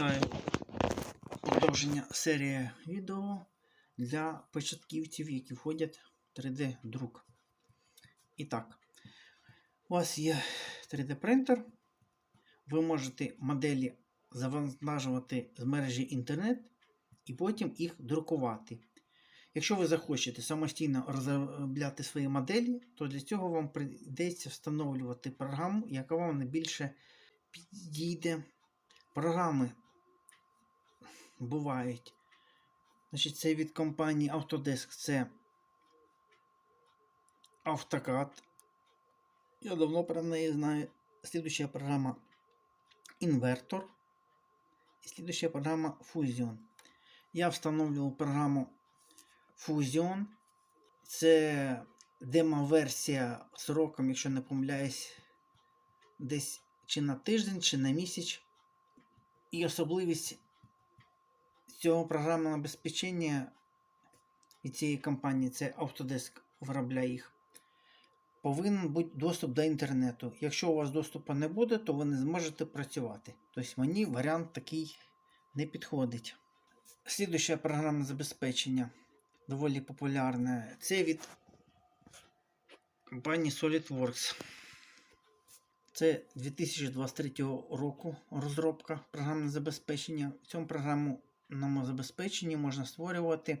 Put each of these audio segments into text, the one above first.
Вітаю! Продовження серії відео для початківців, які входять в 3D-друк. І так, у вас є 3D-принтер. Ви можете моделі завантажувати з мережі інтернет і потім їх друкувати. Якщо ви захочете самостійно розробляти свої моделі, то для цього вам прийдеться встановлювати програму, яка вам найбільше підійде. Програми бувають. Значить, це від компанії Autodesk це AutoCAD. Я давно про неї знаю. Слідуща програма Invertor. І слідуща програма Fusion. Я встановлював програму Fusion. Це демо-версія сроком, якщо не помиляюсь, десь чи на тиждень, чи на місяць. І особливість цього програмного забезпечення від цієї компанії, це Autodesk виробляє їх, повинен бути доступ до інтернету. Якщо у вас доступу не буде, то ви не зможете працювати. Тобто мені варіант такий не підходить. Слідуще програмне забезпечення доволі популярне. Це від компанії SolidWorks. Це 2023 року розробка програмного забезпечення. В цьому програмному забезпеченні можна створювати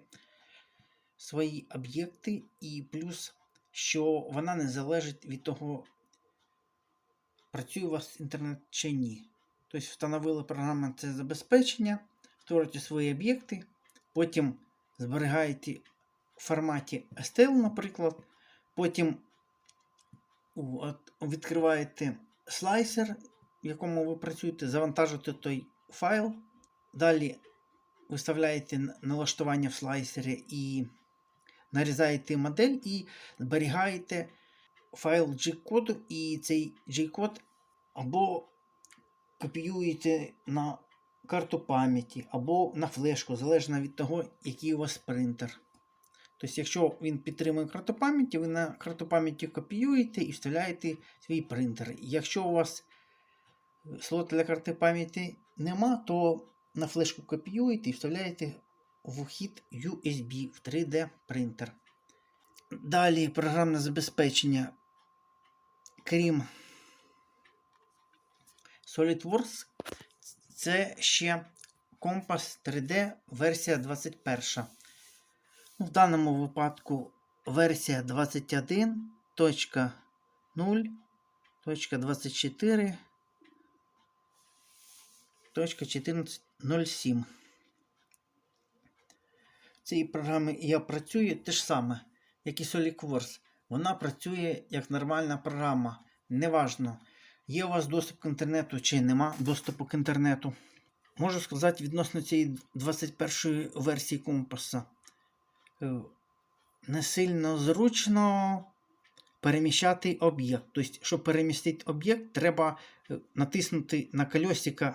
свої об'єкти, і плюс, що вона не залежить від того, працює у вас інтернет чи ні. Тобто встановили програмне це забезпечення, створюєте свої об'єкти, потім зберігаєте в форматі STL, наприклад, потім Відкриваєте слайсер, в якому ви працюєте, завантажуєте той файл. Далі виставляєте налаштування в слайсері і нарізаєте модель і зберігаєте файл G-коду, і цей G-код або копіюєте на карту пам'яті, або на флешку, залежно від того, який у вас принтер. Тобто, якщо він підтримує карту пам'яті, ви на карту пам'яті копіюєте і вставляєте свій принтер. Якщо у вас слота для карти пам'яті нема, то на флешку копіюєте і вставляєте в вхід USB в 3D принтер. Далі програмне забезпечення. Крім SolidWorks, це ще Compass 3D версія 21. Ну, В даному випадку версія 21.0.24.14.07. В цій програмі я працюю те ж саме, як і SolidWorks. Вона працює як нормальна програма. Неважно, є у вас доступ к інтернету чи нема доступу к інтернету. Можу сказати відносно цієї 21 версії компаса. Е, не сильно зручно переміщати об'єкт. Тобто, щоб перемістити об'єкт, треба е, натиснути на колесико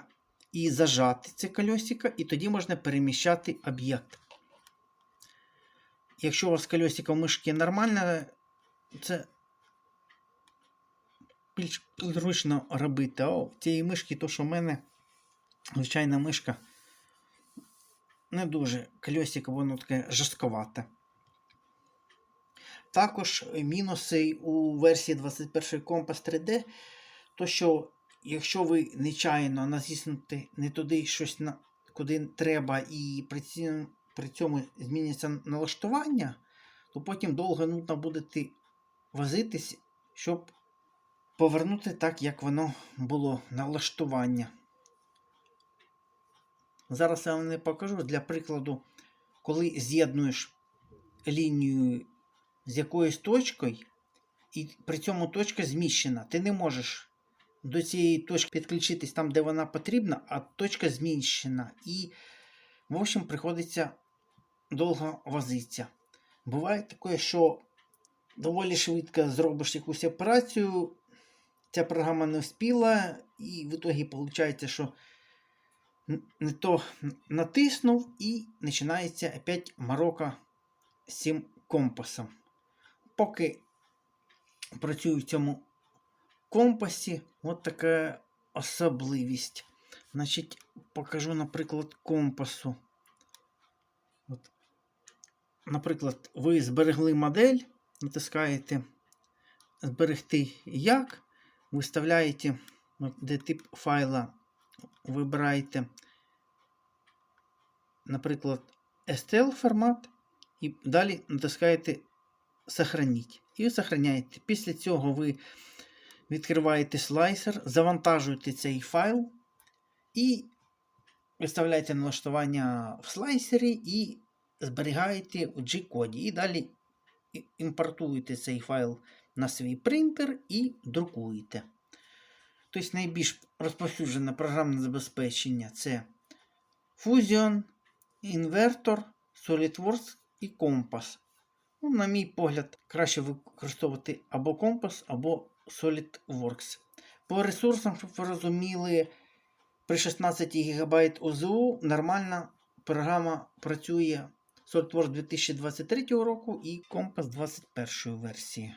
і зажати це колесико, і тоді можна переміщати об'єкт. Якщо у вас колесико мишки нормальне, це більш зручно робити. В цієї мишки, то що в мене звичайна мишка не дуже колесико, воно таке жорстковате. Також мінуси у версії 21 Compass 3D, то що, якщо ви нечайно натиснете не туди щось на, куди треба, і при цьому, при цьому зміниться налаштування, то потім довго нудно будете возитись, щоб повернути так, як воно було налаштування. Зараз я вам не покажу для прикладу, коли з'єднуєш лінію з якоюсь точкою, і при цьому точка зміщена. Ти не можеш до цієї точки підключитись там, де вона потрібна, а точка зміщена. І, в общем, приходиться довго возитися. Буває таке, що доволі швидко зробиш якусь операцію, ця програма не вспіла, і в ітогі виходить, що не то натиснув і починається опять морока з цим компасом. Поки працюю в цьому компасі, от така особливість. Значить, покажу, наприклад, компасу. От. Наприклад, ви зберегли модель, натискаєте Зберегти як, виставляєте, де тип файла, вибираєте, наприклад, STL формат, і далі натискаєте Сохраніть. І сохраняєте. Після цього ви відкриваєте слайсер, завантажуєте цей файл і виставляєте налаштування в слайсері і зберігаєте в G-коді. І далі імпортуєте цей файл на свій принтер і друкуєте. Тобто найбільш розповсюджене програмне забезпечення це Fusion, Inverter, SolidWorks і Compass. Ну, на мій погляд, краще використовувати або Compass, або SolidWorks. По ресурсам, щоб ви розуміли, при 16 ГБ ОЗУ нормальна програма працює SolidWorks 2023 року і Compass 21 версії.